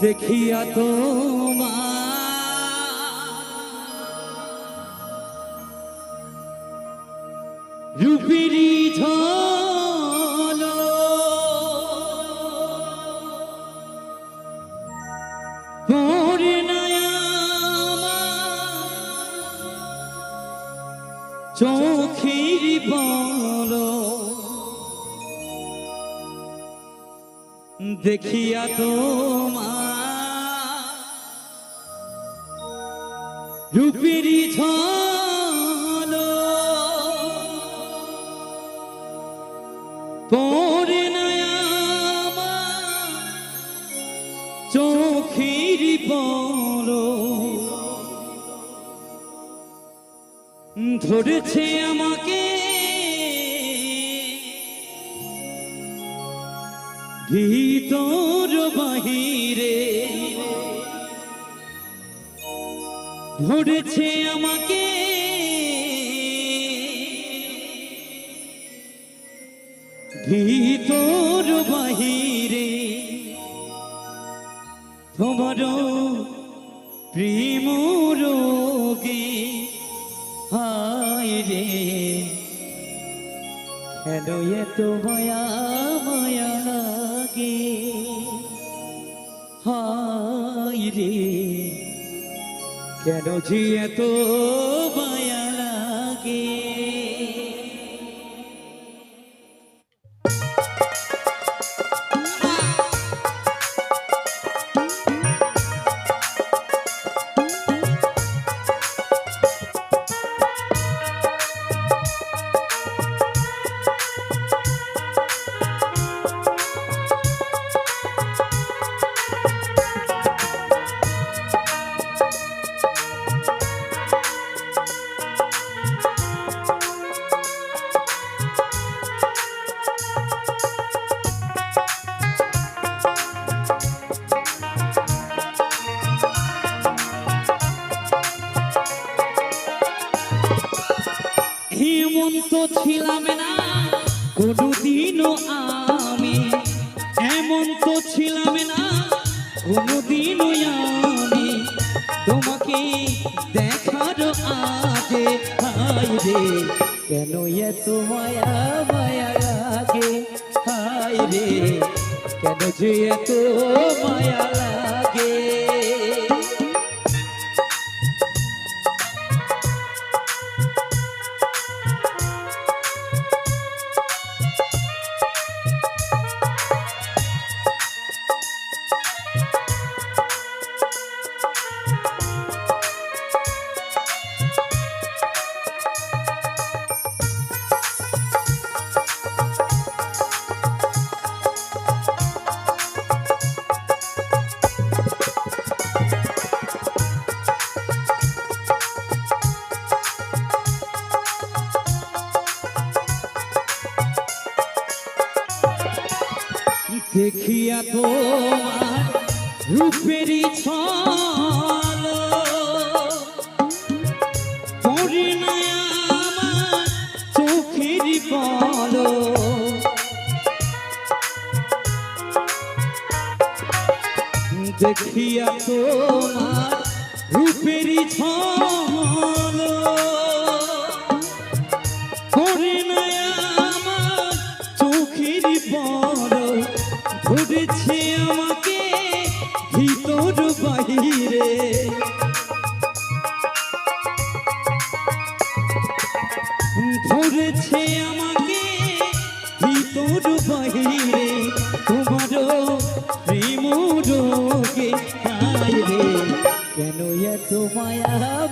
দেখিয়া তোমার রূপেরি ঝল পরে চোখের বল দেখিয়া তোমার রূপেরি ঝল পরে চোখের বল ধরেছে আমাকে ভিতর বাহিরে। ধরেছে আমাকে। ভিতর বাহিরে। তোমার প্রেম রোগে। হায় রে। কেন এত মায়া মায়া লাগে হাই রে কেন যে এত মায়া ছিলাম না, কোনোদিনও আমি এমন তো ছিলাম না, কোনোদিনও আমি তোমাকে দেখার আগে হাই রে, কেন এত মায়া মায়া লাগে হাই রে, কেন যে এত মায়া লাগে? দেখিয়া না আমার চোখের বল দেখিয়া তোমার রূপেরই ছল। মায়া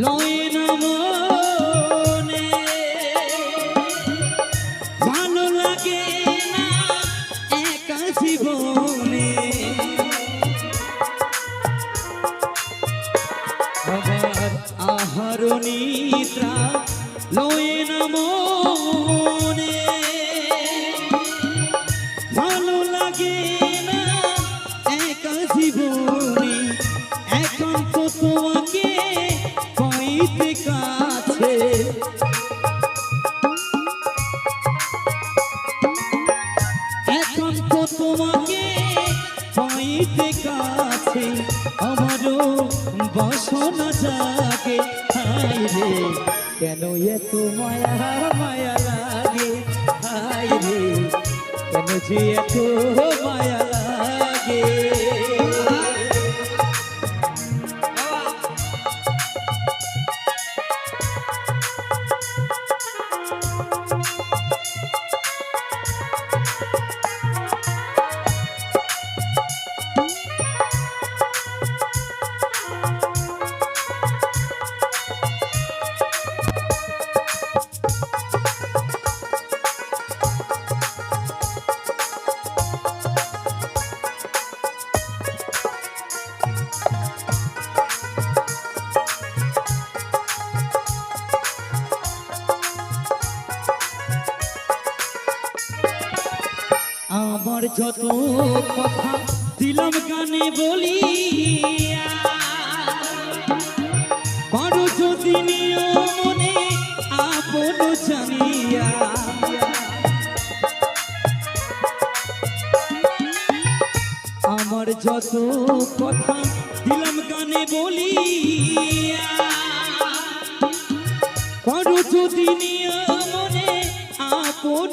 Long কাছে আমারও বাসনা জাগে। হাই রে, কেন এত মায়া মায়া লাগে? হাই রে, কেন যে এত মায়া আমার যত কথা দিলাম গানে বলি পারো যদি মনে আপন জানিয়া। আমার যত কথা দিলাম বলি পারো যদি মনে আপন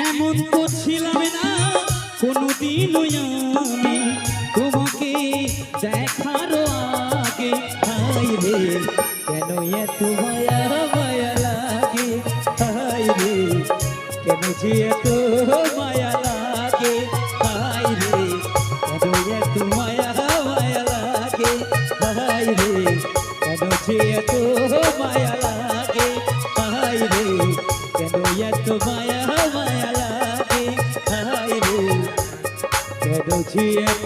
এমন তো ছিলাম না, কোনোদিনও আমি তোমাকে দেখার আগে। হাই রে, কেন এত মায়া মায়া লাগে? হাই রে, কেন যে এত মায়া মায়া লাগে? হায় রে কেন যে এত